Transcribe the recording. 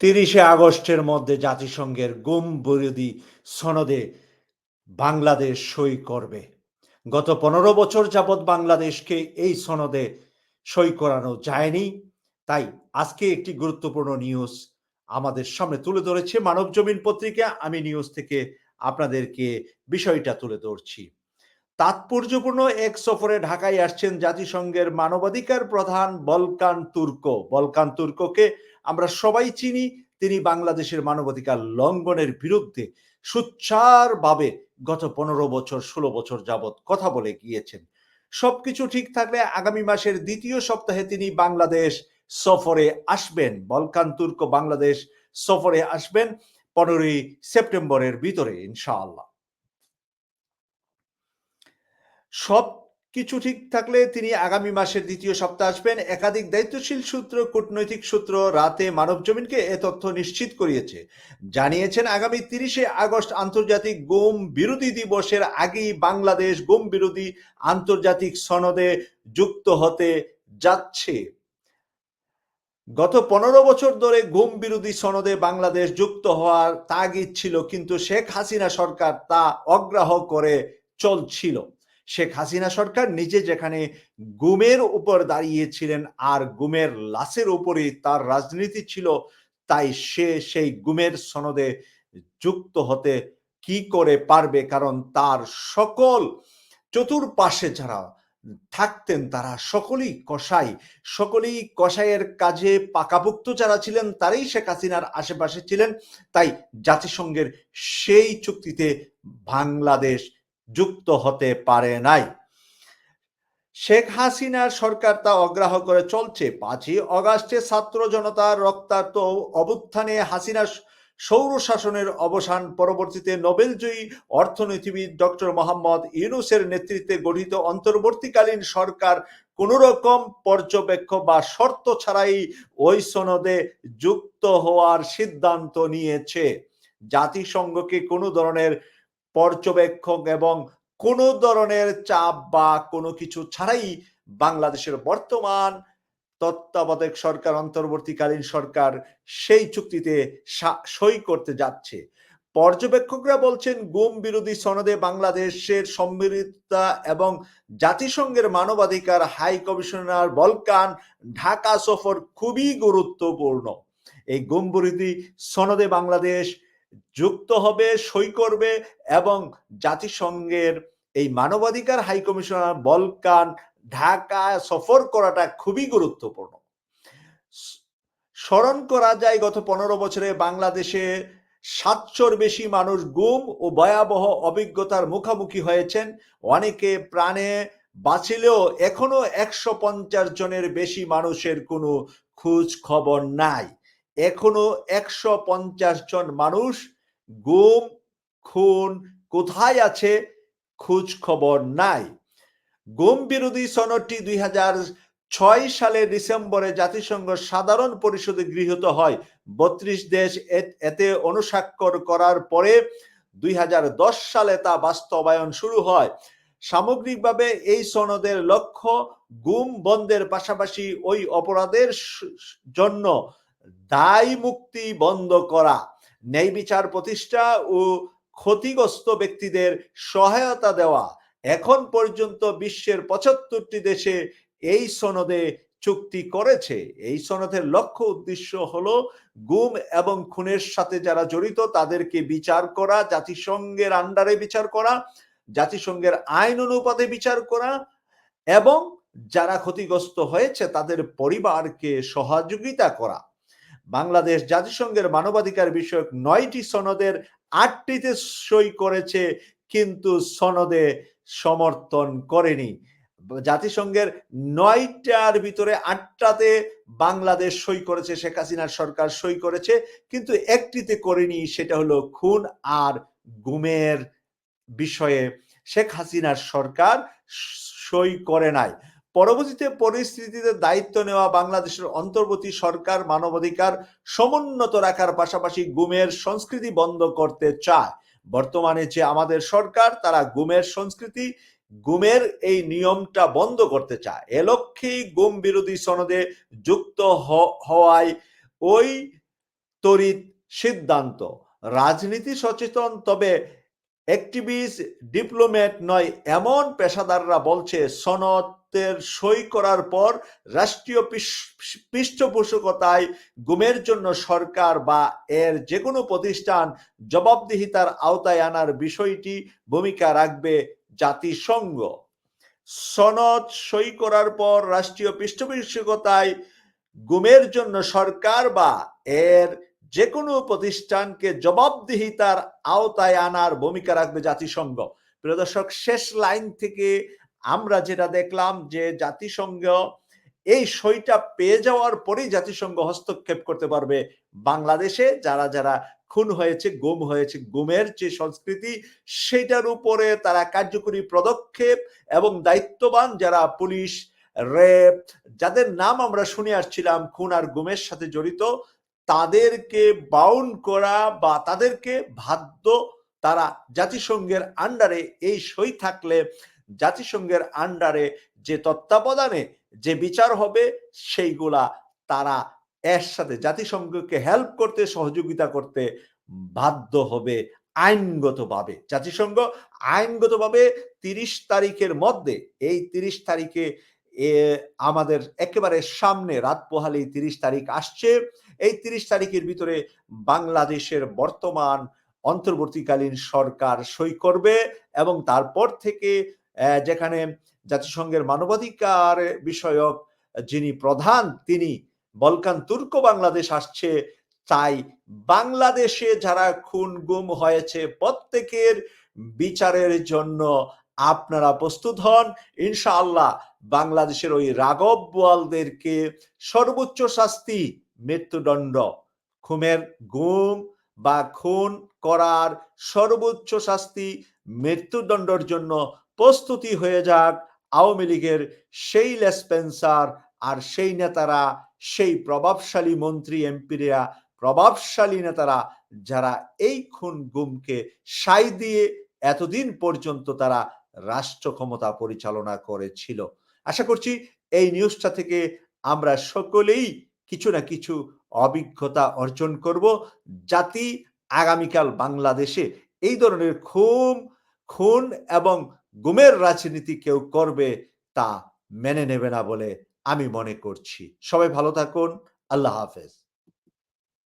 তিরিশে আগস্টের মধ্যে জাতিসংঘের গুম বিরোধী সনদে বাংলাদেশ সই করবে। গত পনেরো বছর যাবৎ বাংলাদেশকে এই সনদে সই করানো যায়নি। তাই আজকে একটি গুরুত্বপূর্ণ নিউজ আমাদের সামনে তুলে ধরেছে মানব জমিন পত্রিকা। আমি নিউজ থেকে আপনাদেরকে বিষয়টা তুলে ধরছি। তাৎপর্যপূর্ণ এক সফরে ঢাকায় আসছেন জাতিসংঘের মানবাধিকার প্রধান বলকান তুর্ক। বলকান তুর্ককে আমরা সবাই চিনি, তিনি বাংলাদেশের মানবাধিকার লঙ্ঘনের বিরুদ্ধে সুচ্চারভাবে গত পনেরো বছর, ষোলো বছর যাবৎ কথা বলে গিয়েছেন। সবকিছু ঠিক থাকলে আগামী মাসের দ্বিতীয় সপ্তাহে তিনি বাংলাদেশ সফরে আসবেন। বলকান তুর্ক বাংলাদেশ সফরে আসবেন পনেরোই সেপ্টেম্বরের ভিতরে, ইনশাআল্লাহ। সব কিছু ঠিক থাকলে তিনি আগামী মাসের দ্বিতীয় সপ্তাহে আসবেন। একাধিক দায়িত্বশীল সূত্র, কূটনৈতিক সূত্র রাতে মানব জমিনকে এ তথ্য নিশ্চিত করিয়েছে। জানিয়েছেন, আগামী তিরিশে আগস্ট আন্তর্জাতিক গুম বিরোধী দিবসের আগেই বাংলাদেশ গুম বিরোধী আন্তর্জাতিক সনদে যুক্ত হতে যাচ্ছে। গত পনেরো বছর ধরে গুম বিরোধী সনদে বাংলাদেশ যুক্ত হওয়ার তাগিদ ছিল, কিন্তু শেখ হাসিনা সরকার তা অগ্রাহ করে চলছিল। শেখ হাসিনা সরকার নিজে যেখানে গুমের উপর দাঁড়িয়েছিলেন আর গুমের লাশের উপরে তার রাজনীতি ছিল, তাই সে সেই গুমের সনদে যুক্ত হতে কি করে পারবে? কারণ তার সকল চতুর্পাশে যারা থাকতেন তারা সকলেই কসাই, সকলেই কসাইয়ের কাজে পাকাভুক্ত যারা ছিলেন তারাই শেখ হাসিনার আশেপাশে ছিলেন। তাই জাতিসংঘের সেই চুক্তিতে বাংলাদেশ যুক্ত হতে পারে নাই। শেখ হাসিনার সরকার তা অগ্রাহ করে চলছে। পাঁচই অগাস্টে ছাত্র জনতার রক্তাক্ত অবুত্থানে হাসিনার সৌর শাসনের অবসান, পরবর্তীতে নোবেলজয়ী অর্থনীতিবিদ ডক্টর মোহাম্মদ ইউনুসের নেতৃত্বে গঠিত অন্তর্বর্তীকালীন সরকার কোন রকম পর্যবেক্ষক বা শর্ত ছাড়াই ওই সনদে যুক্ত হওয়ার সিদ্ধান্ত নিয়েছে। জাতিসংঘকে কোনো ধরনের পর্যবেক্ষক এবং কোনো ধরনের চাপ বা কোনো কিছু ছাড়াই বাংলাদেশের বর্তমান তত্ত্বাবধায়ক সরকার, অন্তর্বর্তীকালীন সরকার সেই চুক্তিতে সই করতে যাচ্ছে। পর্যবেক্ষকরা বলছেন, গুম বিরোধী সনদে বাংলাদেশের সম্মিলিততা এবং জাতিসংঘের মানবাধিকার, হাই কমিশনার বলকান, ঢাকা সফর খুবই গুরুত্বপূর্ণ। এই গুম বিরোধী সনদে বাংলাদেশ যুক্ত হবে, সই করবে এবং জাতিসংঘের এই মানবাধিকার হাইকমিশনার বলকান ঢাকা সফর করাটা খুবই গুরুত্বপূর্ণ। স্মরণ করা যায় গত পনেরো বছরে বাংলাদেশে সাতশোর বেশি মানুষ গুম ও ভয়াবহ অভিজ্ঞতার মুখোমুখি হয়েছেন। অনেকে প্রাণে বাঁচিলেও এখনও একশো পঞ্চাশ জনের বেশি মানুষের কোনো খোঁজ খবর নাই। এখনও একশো পঞ্চাশ জন মানুষ গুম, খুন, কোথায় আছে খোঁজ খবর নাই। গুম বিরোধী সনদটি দুই ছয় সালের ডিসেম্বরে জাতিসংঘ সাধারণ পরিষদে গৃহীত হয়। বত্রিশ দেশ এতে অনুস্বাক্ষর করার পরে দুই হাজার দশ সালে তা বাস্তবায়ন শুরু হয়। সামগ্রিকভাবে এই সনদের লক্ষ্য গুম বন্ধের পাশাপাশি ওই অপরাধের জন্য দায় মুক্তি বন্ধ করা, ন্যায় বিচার প্রতিষ্ঠা ও ক্ষতিগ্রস্ত ব্যক্তিদের সহায়তা দেওয়া। এখন পর্যন্ত বিশ্বের পঁচাত্তরটি দেশে এই সনদে চুক্তি করেছে। এই সনদের লক্ষ্য উদ্দেশ্য হলো গুম এবং খুনের সাথে যারা জড়িত তাদেরকে বিচার করা, জাতিসংঘের আন্ডারে বিচার করা, জাতিসংঘের আইন অনুপাতে বিচার করা এবং যারা ক্ষতিগ্রস্ত হয়েছে তাদের পরিবারকে সহযোগিতা করা। বাংলাদেশ জাতিসংঘের মানবাধিকার বিষয়ক নয়টি সনদের আটটিতে সই করেছে, কিন্তু সনদে সমর্থন করেনি। জাতিসংঘের নয়টার ভিতরে আটটাতে বাংলাদেশ সই করেছে, শেখ হাসিনার সরকার সই করেছে, কিন্তু একটিতে করেনি, সেটা হলো খুন আর গুমের বিষয়ে শেখ হাসিনার সরকার সই করে নাই। পরবর্তীতে পরিস্থিতিতে দায়িত্ব নেওয়া বাংলাদেশের অন্তর্বর্তী সরকার মানবাধিকার সমুন্নত রাখার পাশাপাশি গুমের সংস্কৃতি বন্ধ করতে চায়। বর্তমানে যে আমাদের সরকার, তারা গুমের সংস্কৃতি, গুমের এই নিয়মটা বন্ধ করতে চায়। এ লক্ষ্যেই গুম বিরোধী সনদে যুক্ত হওয়ায় ওই তড়িৎ সিদ্ধান্ত। রাজনীতি সচেতন, তবে অ্যাক্টিভিস্ট, ডিপ্লোম্যাট নয়, এমন পেশাদাররা বলছে সনদের সই করার পর রাষ্ট্রীয় পৃষ্ঠপোষকতায় গুমের জন্য সরকার বা এর যে কোনো প্রতিষ্ঠান জবাবদিহিতার আওতায় আনার বিষয়টি ভূমিকা রাখবে জাতিসংঘ। সনদ সই করার পর রাষ্ট্রীয় পৃষ্ঠপোষকতায় গুমের জন্য সরকার বা এর যে কোনো প্রতিষ্ঠানকে জবাবদিহিতার আওতায় আনার ভূমিকা রাখবে জাতিসংঘ। প্রিয় দর্শক, শেষ লাইন থেকে আমরা যেটা দেখলাম যে জাতিসংঘ এই সইটা পেয়ে যাওয়ার পরেই জাতিসংঘ হস্তক্ষেপ করতে পারবে বাংলাদেশে। যারা যারা খুন হয়েছে, গুম হয়েছে, গুমের যে সংস্কৃতি সেটার উপরে তারা কার্যকরী পদক্ষেপ এবং দায়িত্ববান যারা পুলিশ রেপ যাদের নাম আমরা শুনে আসছিলাম খুন আর গুমের সাথে জড়িত, তাদেরকে বাউন্ড করা বা তাদেরকে বাধ্য তারা জাতিসংঘের আন্ডারে এই সই থাকলে জাতিসংঘের আন্ডারে যে তত্ত্বাবধানে যে বিচার হবে, সেইগুলা তারা এর সাথে জাতিসংঘকে হেল্প করতে, সহযোগিতা করতে বাধ্য হবে আইনগতভাবে। জাতিসংঘ আইনগতভাবে তিরিশ তারিখের মধ্যে, এই তিরিশ তারিখে আমাদের একেবারে সামনে রাত পোহালি তিরিশ তারিখ আসছে। এই তিরিশ তারিখের ভিতরে বাংলাদেশের বর্তমান অন্তর্বর্তীকালীন সরকার সই করবে এবং তারপর থেকে যেখানে জাতিসংঘের মানবাধিকার বিষয়ক যিনি প্রধান, তিনি বলকান তুর্ক বাংলাদেশ আসছে। তাই বাংলাদেশে যারা খুন গুম হয়েছে, প্রত্যেকের বিচারের জন্য আপনারা প্রস্তুত হন। ইনশাআল্লাহ বাংলাদেশের ওই রাগব বোয়ালদেরকে সর্বোচ্চ শাস্তি, মৃত্যুদণ্ড। খুমের গুম বা খুন করার সর্বোচ্চ শাস্তি, মৃত্যুদণ্ডর জন্য প্রস্তুতি হয়ে যাক আওয়ামী লীগের সেই লেসপেন্সার আর সেই নেতারা, সেই প্রভাবশালী মন্ত্রী এমপিরা, প্রভাবশালী নেতারা যারা এই খুন গুমকে সাই দিয়ে এতদিন পর্যন্ত তারা রাষ্ট্র ক্ষমতা পরিচালনা করেছিল। আশা করছি এই নিউজটা থেকে আমরা সকলেই কিছু না কিছু অভিজ্ঞতা অর্জন করব। জাতি আগামীকাল বাংলাদেশে এই ধরনের খুন খুন এবং গুমের রাজনীতি কেউ করবে তা মেনে নেবে না বলে আমি মনে করছি। সবাই ভালো থাকুন। আল্লাহ হাফেজ।